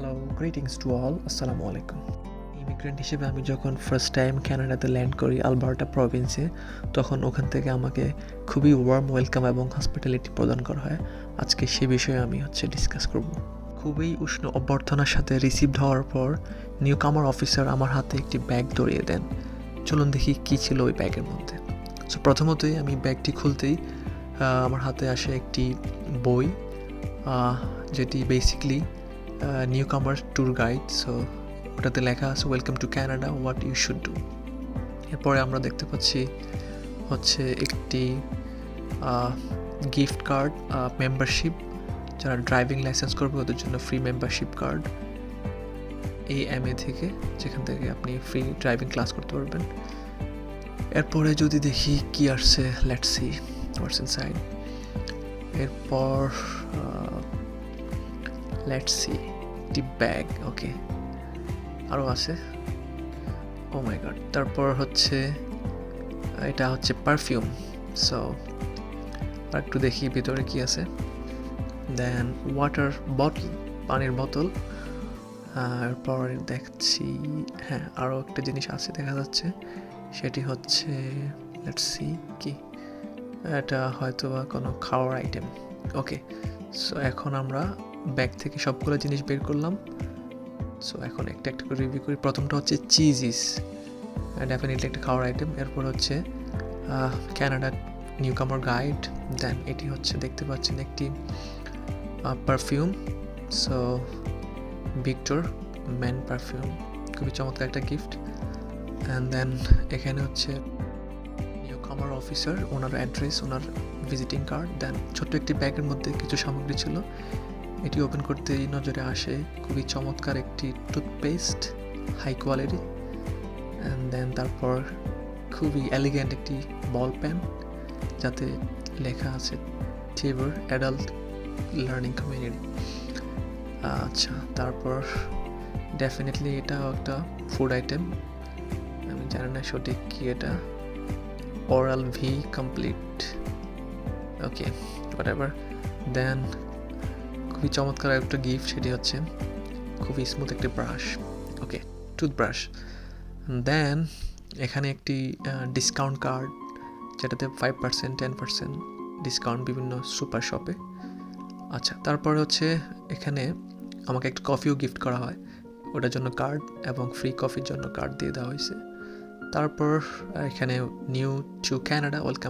Hello greetings to all আসসালামু আলাইকুম immigrant হিসেবে আমি যখন ফার্স্ট টাইম ক্যানাডাতে ল্যান্ড করি আলবার্টা প্রভিন্সে তখন ওখান থেকে আমাকে খুবই ওয়ার্ম ওয়েলকাম এবং হসপিটালিটি প্রদান করা হয়। আজকে সে বিষয়ে আমি হচ্ছে ডিসকাস করব। খুবই উষ্ণ অভ্যর্থনার সাথে রিসিভড হওয়ার পর নিউ কামার অফিসার আমার হাতে একটি ব্যাগ ধরিয়ে দেন। চলুন দেখি কী ছিল ওই ব্যাগের মধ্যে। সো প্রথমতই আমি ব্যাগটি খুলতেই আমার হাতে আসে একটি বই যেটি basically newcomer tour guide so ওটাতে লেখা আছে welcome to Canada what you should do এরপরে আমরা দেখতে পাচ্ছি হচ্ছে একটি গিফট কার্ড মেম্বারশিপ যারা ড্রাইভিং লাইসেন্স করবে ওদের জন্য ফ্রি মেম্বারশিপ কার্ড এই এম এ থেকে, যেখান থেকে আপনি ফ্রি ড্রাইভিং ক্লাস করতে পারবেন। এরপরে যদি দেখি কি আসছে লেটস হোয়াটস ইনসাইড এরপর লেটস সি একটি ব্যাগ ওকে আরও আছে? ও মাই গড তারপর হচ্ছে, এটা হচ্ছে পারফিউম সো আর একটু দেখি ভিতরে কি আছে। দেন ওয়াটার বটল পানির বোতল এরপর দেখছি হ্যাঁ আরও একটা জিনিস আছে দেখা যাচ্ছে। সেটি হচ্ছে লেটস সি কি? এটা হয়তো বা কোনো খাওয়ার আইটেম ওকে সো এখন আমরা ব্যাগ থেকে সবগুলো জিনিস বের করলাম। সো এখন একটা একটা করে রিভিউ করি। প্রথমটা হচ্ছে চিজিস ডেফিনেটলি একটা খাওয়ার আইটেম এরপর হচ্ছে Canada newcomer guide then এটি হচ্ছে দেখতে পাচ্ছেন একটি perfume so Victor man perfume খুবই চমৎকার একটা গিফট অ্যান্ড দেন এখানে হচ্ছে নিউ কামার অফিসার ওনার অ্যাড্রেস ওনার ভিজিটিং কার্ড দেন ছোট্ট একটি ব্যাগের মধ্যে কিছু সামগ্রী ছিল। এটি ওপেন করতেই নজরে আসে খুবই চমৎকার একটি toothpaste high quality and then তারপর খুবই এলিগেন্ট একটি বল পেন যাতে লেখা আছে টিভার অ্যাডাল্ট লার্নিং কমিউনিটি আচ্ছা তারপর ডেফিনেটলি এটাও একটা ফুড আইটেম আমি জানি না সঠিক কি এটা। Oral B complete okay whatever then খুবই চমৎকার একটা গিফট সেটি হচ্ছে খুবই স্মুথ একটি ব্রাশ ওকে টুথব্রাশ দেন এখানে একটি ডিসকাউন্ট কার্ড যেটাতে five percent ten percent discount বিভিন্ন সুপার শপে আচ্ছা তারপর হচ্ছে এখানে আমাকে একটা কফিও গিফট করা হয়। ওটার জন্য কার্ড এবং ফ্রি কফির জন্য কার্ড দিয়ে দেওয়া হয়েছে। তারপর এখানে নিউ টু ক্যানাডা ওয়েলকাম